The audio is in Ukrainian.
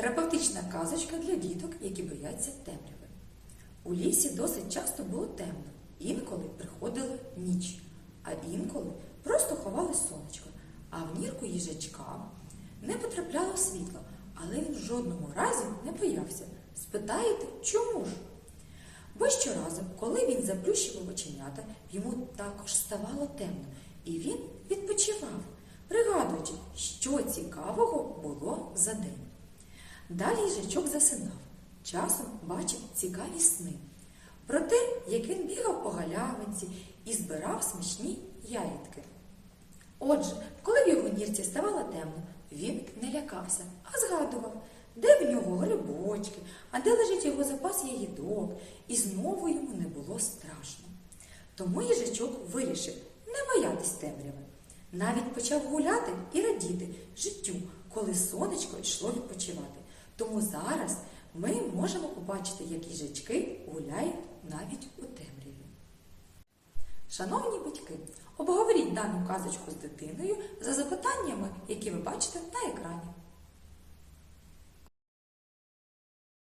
Терапевтична казочка для діток, які бояться темряви. У лісі досить часто було темно, інколи приходила ніч, а інколи просто ховали сонечко, а в нірку їжачка не потрапляло світло, але він в жодному разі не боявся. Спитаєте, чому ж? Бо щоразу, коли він заплющував оченята, йому також ставало темно, і він відпочивав, пригадуючи, що цікавого було за день. Далі їжачок засинав, часом бачив цікаві сни про те, як він бігав по галявинці і збирав смачні ягідки. Отже, коли в його нірці ставало темно, він не лякався, а згадував, де в нього грибочки, а де лежить його запас ягідок, і знову йому не було страшно. Тому їжачок вирішив не боятись темряви. Навіть почав гуляти і радіти життю, коли сонечко йшло відпочивати. Тому зараз ми можемо побачити, як їжачки гуляють навіть у темряві. Шановні батьки, обговоріть дану казочку з дитиною за запитаннями, які ви бачите на екрані.